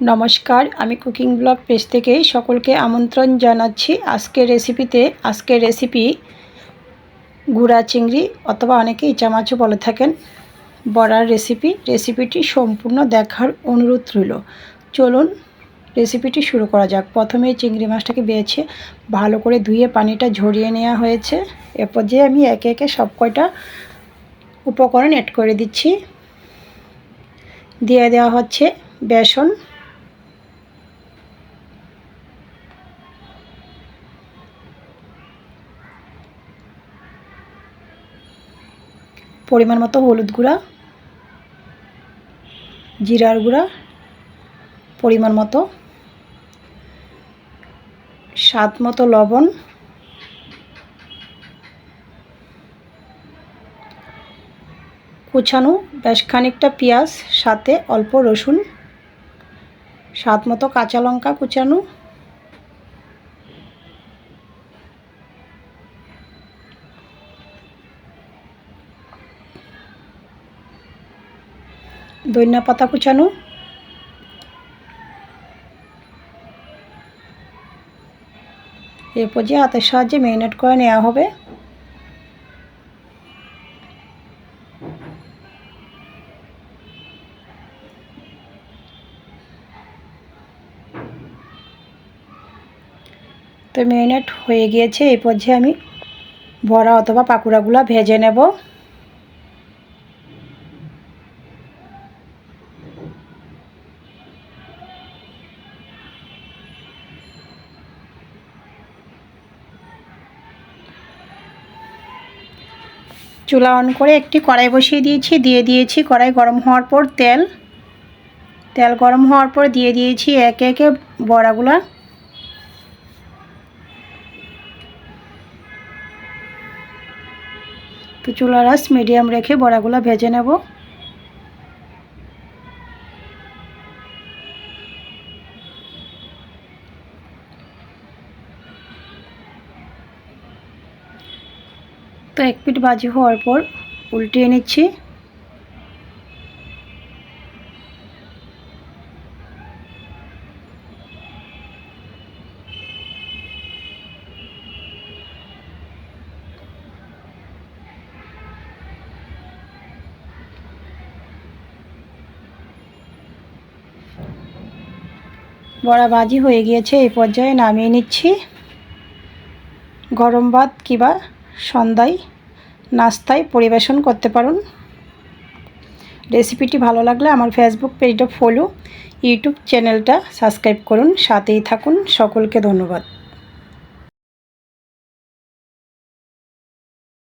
নমস্কার, আমি cooking blog page থেকে সকলকে আমন্ত্রণ জানাচ্ছি। আজকের রেসিপিতে, আজকের রেসিপি গুড়া চিংড়ি অথবা অনেকে ইচা মাছও বলে থাকেন বড়ার রেসিপি। রেসিপিটি সম্পূর্ণ দেখার অনুরোধ রইল। চলুন রেসিপিটি শুরু করা যাক। প্রথমে চিংড়ি মাছটাকে বেছে ভালো করে ধুয়ে পানিটা ঝরিয়ে নেওয়া হয়েছে। এরপর যে আমি একে একে সব কয়টা উপকরণ অ্যাড করে দিচ্ছি। দিয়ে দেওয়া হচ্ছে বেসন পরিমাণ মতো হলুদ গুঁড়া, জিরার গুঁড়া, পরিমাণ মতো, স্বাদ মতো লবণ, কুচানো বেশ খানিকটা পেঁয়াজ, সাথে অল্প রসুন, স্বাদ মতো কাঁচা লঙ্কা কুচানো ধনিয়া পাতা কুচানো। এরপর যে হাতের সাহায্যে ম্যারিনেট করে নেওয়া হবে। তো ম্যারিনেট হয়ে গিয়েছে এই পর্যায়ে আমি বড়া অথবা পাকুড়াগুলো ভেজে নেব। চুলা অন করে একটি কড়াই বসিয়ে দিয়েছি। দিয়ে দিয়েছি কড়াই গরম হওয়ার পর তেল। তেল গরম হওয়ার পর দিয়ে দিয়েছি একে একে বড়াগুলা। তো চুলার আস মিডিয়াম রেখে বড়াগুলো ভেজে নেব। তো এক পিঠ ভাজি হওয়ার পর উল্টিয়ে নিচ্ছি। বড়া ভাজি হয়ে গিয়েছে, এই পর্যায়ে নামিয়ে নিচ্ছি। গরম ভাত কিবা সন্ধ্যায় নাস্তায় পরিবেশন করতে পারুন। রেসিপিটি ভালো লাগলে আমার ফেসবুক পেজটা ফলো, ইউটিউব চ্যানেলটা সাবস্ক্রাইব করুন, সাথেই থাকুন। সকলকে ধন্যবাদ।